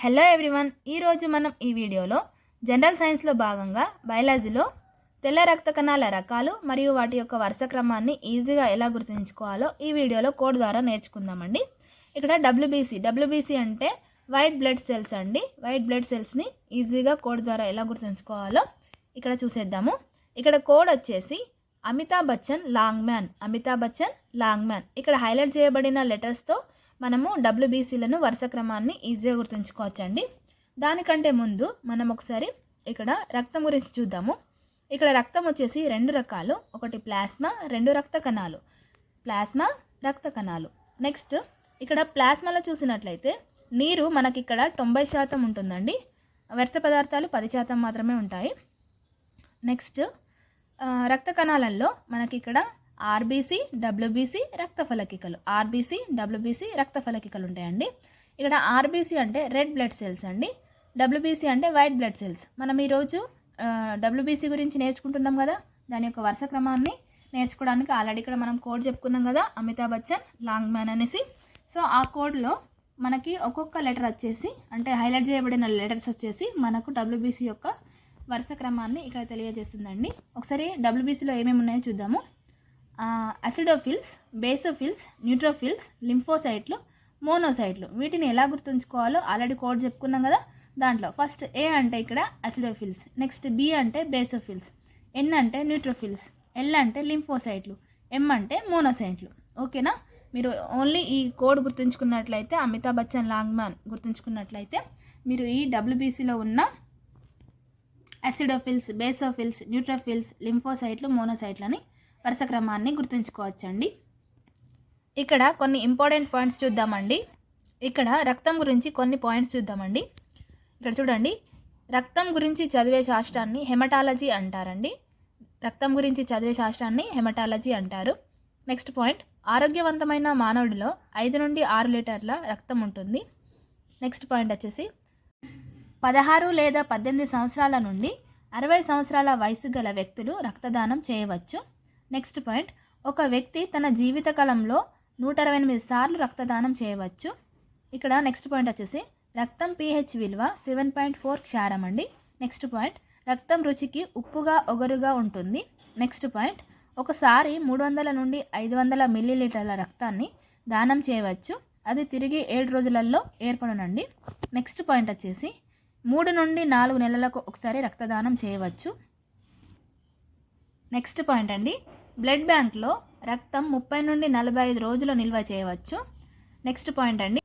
Hello everyone ఈరోజు మనం ఈ వీడియోలో జనరల్ సైన్స్లో భాగంగా బయాలజీలో తెల్ల రక్త కణాల రకాలు మరియు వాటి యొక్క వరుస క్రమాన్ని ఈజీగా ఎలా గుర్తుంచుకోవాలో ఈ వీడియోలో కోడ్ ద్వారా నేర్చుకుందామండి. ఇక్కడ డబ్ల్యూబీసీ డబ్ల్యూబీసీ అంటే వైట్ బ్లడ్ సెల్స్ అండి. వైట్ బ్లడ్ సెల్స్ని ఈజీగా కోడ్ ద్వారా ఎలా గుర్తుంచుకోవాలో ఇక్కడ చూసేద్దాము. ఇక్కడ కోడ్ వచ్చేసి Amitabh Bachchan long man Amitabh Bachchan long man ఇక్కడ హైలైట్ చేయబడిన లెటర్స్తో మనము డబ్ల్యూబీసీలను వరుస క్రమాన్ని ఈజీగా గుర్తుంచుకోవచ్చండి. దానికంటే ముందు మనం ఒకసారి ఇక్కడ రక్తం గురించి చూద్దాము. ఇక్కడ రక్తం వచ్చేసి రెండు రకాలు. ఒకటి ప్లాస్మా రెండు రక్త కణాలు. ప్లాస్మా రక్త కణాలు. నెక్స్ట్ ఇక్కడ ప్లాస్మాలో చూసినట్లయితే నీరు మనకి ఇక్కడ తొంభై శాతం ఉంటుందండి. వ్యర్థ పదార్థాలు పది శాతం మాత్రమే ఉంటాయి. నెక్స్ట్ రక్త కణాలలో మనకి ఇక్కడ ఆర్బీసీ డబ్ల్యూబీసీ రక్త ఫలకికలు. ఆర్బీసీ డబ్ల్యూబీసీ రక్త ఫలకికలు ఉంటాయండి. ఇక్కడ ఆర్బీసీ అంటే రెడ్ బ్లడ్ సెల్స్ అండి. డబ్ల్యూబీసీ అంటే వైట్ బ్లడ్ సెల్స్. మనం ఈరోజు డబ్ల్యూబీసీ గురించి నేర్చుకుంటున్నాం కదా. దాని యొక్క వరుస క్రమాన్ని నేర్చుకోవడానికి ఆల్రెడీ ఇక్కడ మనం కోడ్ చెప్పుకున్నాం కదా అమితాబ్ బచ్చన్ లాంగ్ మ్యాన్ అనేసి. సో ఆ కోడ్లో మనకి ఒక్కొక్క లెటర్ వచ్చేసి అంటే హైలైట్ చేయబడిన లెటర్స్ వచ్చేసి మనకు డబ్ల్యూబీసీ యొక్క వరుస క్రమాన్ని ఇక్కడ తెలియజేస్తుందండి. ఒకసారి డబ్ల్యూబీసీలో ఏమేమి ఉన్నాయో చూద్దాము. అసిడోఫిల్స్ బేసోఫిల్స్ న్యూట్రోఫిల్స్ లింఫోసైట్లు మోనోసైట్లు వీటిని ఎలా గుర్తుంచుకోవాలో ఆల్రెడీ కోడ్ చెప్పుకున్నాం కదా దాంట్లో. ఫస్ట్ ఏ అంటే ఇక్కడ అసిడోఫిల్స్ నెక్స్ట్ బి అంటే బేసోఫిల్స్ ఎన్ అంటే న్యూట్రోఫిల్స్ ఎల్ అంటే లింఫోసైట్లు ఎం అంటే మోనోసైట్లు ఓకేనా మీరు ఓన్లీ ఈ కోడ్ గుర్తుంచుకున్నట్లయితే అమితాబ్ బచ్చన్ లాంగ్ మ్యాన్ గుర్తుంచుకున్నట్లయితే మీరు ఈ డబ్ల్యూబీసీలో ఉన్న అసిడోఫిల్స్ బేసోఫిల్స్ న్యూట్రోఫిల్స్ లింఫోసైట్లు మోనోసైట్లని వరుస క్రమాన్ని గుర్తుంచుకోవచ్చండి. ఇక్కడ కొన్ని ఇంపార్టెంట్ పాయింట్స్ చూద్దామండి. ఇక్కడ రక్తం గురించి కొన్ని పాయింట్స్ చూద్దామండి. ఇక్కడ చూడండి. రక్తం గురించి చదివే శాస్త్రాన్ని హెమటాలజీ అంటారండి. రక్తం గురించి చదివే శాస్త్రాన్ని హెమటాలజీ అంటారు. Next point. ఆరోగ్యవంతమైన మానవుడిలో ఐదు నుండి ఆరు లీటర్ల రక్తం ఉంటుంది. నెక్స్ట్ పాయింట్ వచ్చేసి పదహారు లేదా పద్దెనిమిది సంవత్సరాల నుండి అరవై సంవత్సరాల వయసు గల వ్యక్తులు రక్తదానం చేయవచ్చు. నెక్స్ట్ పాయింట్ ఒక వ్యక్తి తన జీవితకాలంలో నూట అరవై ఎనిమిది సార్లు రక్తదానం చేయవచ్చు. ఇక్కడ నెక్స్ట్ పాయింట్ వచ్చేసి రక్తం పీహెచ్ విలువ సెవెన్ పాయింట్ ఫోర్ క్షారం అండి. నెక్స్ట్ పాయింట్ రక్తం రుచికి ఉప్పుగా ఒగరుగా ఉంటుంది. నెక్స్ట్ పాయింట్ ఒకసారి మూడు వందల నుండి ఐదు వందల మిల్లీలీటర్ల రక్తాన్ని దానం చేయవచ్చు. అది తిరిగి ఏడు రోజులలో ఏర్పడనండి. నెక్స్ట్ పాయింట్ వచ్చేసి మూడు నుండి నాలుగు నెలలకు ఒకసారి రక్తదానం చేయవచ్చు. నెక్స్ట్ పాయింట్ అండి. బ్లడ్ బ్యాంక్లో రక్తం ముప్పై నుండి నలభై ఐదు రోజులు నిల్వ చేయవచ్చు. నెక్స్ట్ పాయింట్ అండి.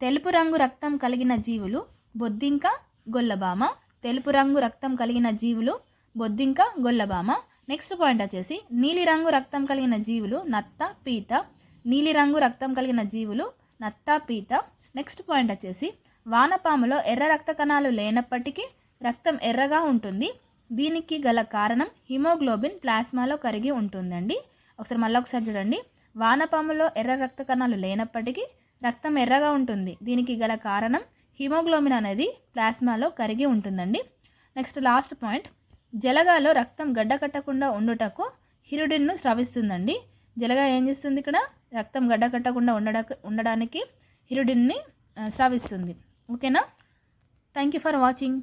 తెలుపు రంగు రక్తం కలిగిన జీవులు బొద్దింక గొల్లబామ. తెలుపు రంగు రక్తం కలిగిన జీవులు బొద్దింక గొల్లబామ. నెక్స్ట్ పాయింట్ వచ్చేసి నీలిరంగు రక్తం కలిగిన జీవులు నత్త పీత. నీలిరంగు రక్తం కలిగిన జీవులు నత్త పీత. నెక్స్ట్ పాయింట్ వచ్చేసి వానపాములో ఎర్ర రక్త కణాలు లేనప్పటికీ రక్తం ఎర్రగా ఉంటుంది. దీనికి గల కారణం హిమోగ్లోబిన్ ప్లాస్మాలో కరిగి ఉంటుందండి. ఒకసారి మళ్ళీ ఒకసారి చూడండి. వానపాములో ఎర్ర రక్త కణాలు లేనప్పటికీ రక్తం ఎర్రగా ఉంటుంది. దీనికి గల కారణం హిమోగ్లోబిన్ అనేది ప్లాస్మాలో కరిగి ఉంటుందండి. Next last point. జలగాలో రక్తం గడ్డకట్టకుండా ఉండుటకు హిరుడిన్ను స్రవిస్తుందండి. జలగా ఏం చేస్తుంది ఇక్కడ? రక్తం గడ్డకట్టకుండా ఉండడ ఉండడానికి హిరుడిన్ని స్రవిస్తుంది. ఓకేనా? Thank you for watching